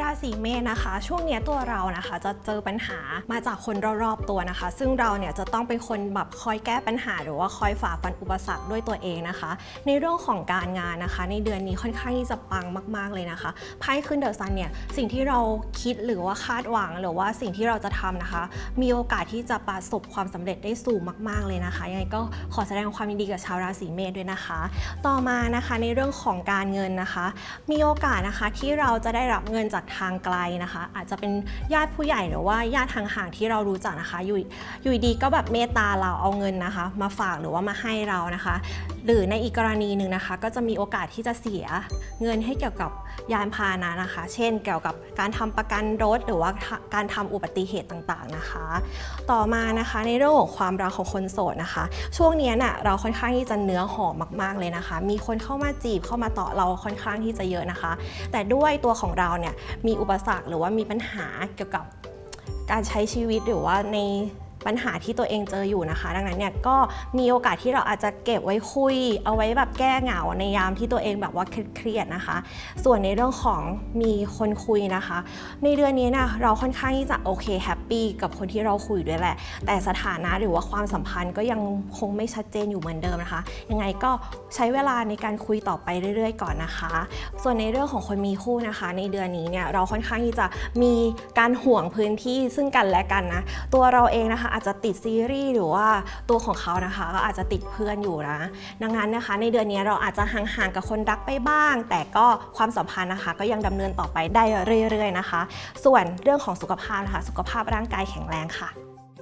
ราศีเมษนะคะ ช่วงนี้ตัวเรานะคะจะเจอปัญหามาจากคนรอบๆตัวนะคะ ซึ่งเราเนี่ยจะต้องเป็นคนแบบคอยแก้ปัญหา หรือว่าคอยฝ่าฟันอุปสรรคด้วยตัวเองนะคะ ในเรื่องของการงานนะคะ ในเดือนนี้ค่อนข้างที่จะปังมาก ๆเลยนะคะไพ่ขึ้นเดอะซันเนี่ยสิ่งที่เราคิดหรือว่าคาดหวังหรือว่าสิ่งที่เราจะทำนะคะ มีโอกาสที่จะประสบความสำเร็จได้สูงมาก ๆเลยนะคะยังไงก็ขอแสดงความยินดีกับชาวราศีเมษด้วยนะคะ ต่อมานะคะในเรื่องของการเงินนะคะ มีโอกาสนะคะที่เราจะได้รับเงินจากทางไกลนะคะ อาจจะเป็นญาติผู้ใหญ่หรือว่าญาติห่างๆที่เรารู้จักนะคะ อยู่อยู่ดีก็แบบเมตตาเราเอาเงินนะคะ มาฝากหรือว่ามาให้เรานะคะหรือในอีกกรณีหนึ่งนะคะ ก็จะมีโอกาสที่จะเสียเงินให้เกี่ยวกับยานพาหนะนะคะ เช่น เกี่ยวกับการทำประกันรถ หรือว่าการทำอุบัติเหตุต่างๆนะคะ ต่อมานะคะในเรื่องของความรักของคนโสดนะคะ ช่วงนี้น่ะเราค่อนข้างที่จะเนื้อหอมมากๆเลยนะคะ มีคนเข้ามาจีบเข้ามาต่อเราค่อนข้างที่จะเยอะนะคะ แต่ด้วยตัวของเราเนี่ยมีอุปสรรคหรือว่ามีปัญหาเกี่ยวกับการใช้ชีวิตหรือว่าใน ปัญหาที่ตัวเองเจออยู่นะคะ ดังนั้นเนี่ยก็มีโอกาสที่เราอาจจะเก็บไว้คุย เอาไว้แบบแก้เหงาในยามที่ตัวเองแบบว่าเครียดนะคะ ส่วนในเรื่องของมีคนคุยนะคะ ในเดือนนี้นะเราค่อนข้างที่จะโอเคแฮปปี้กับคนที่เราคุยด้วยแหละ แต่สถานะหรือว่าความสัมพันธ์ก็ยังคงไม่ชัดเจนอยู่เหมือนเดิมนะคะ ยังไงก็ใช้เวลาในการคุยต่อไปเรื่อย ๆ ก่อนนะคะ ส่วนในเรื่องของคนมีคู่นะคะ ในเดือนนี้เนี่ยเราค่อนข้างที่จะมีการห่วงพื้นที่ซึ่งกันและกันนะ ตัวเราเองนะคะอาจจะติดซีรีส์หรือว่าตัวของเขานะคะก็อาจจะติดเพื่อนอยู่นะ ดังนั้นนะคะ ในเดือนนี้เราอาจจะห่างๆกับคนรักไปบ้าง แต่ก็ความสัมพันธ์นะคะ ก็ยังดำเนินต่อไปได้เรื่อย ๆนะคะ ส่วนเรื่องของสุขภาพนะคะ สุขภาพร่างกายแข็งแรงค่ะ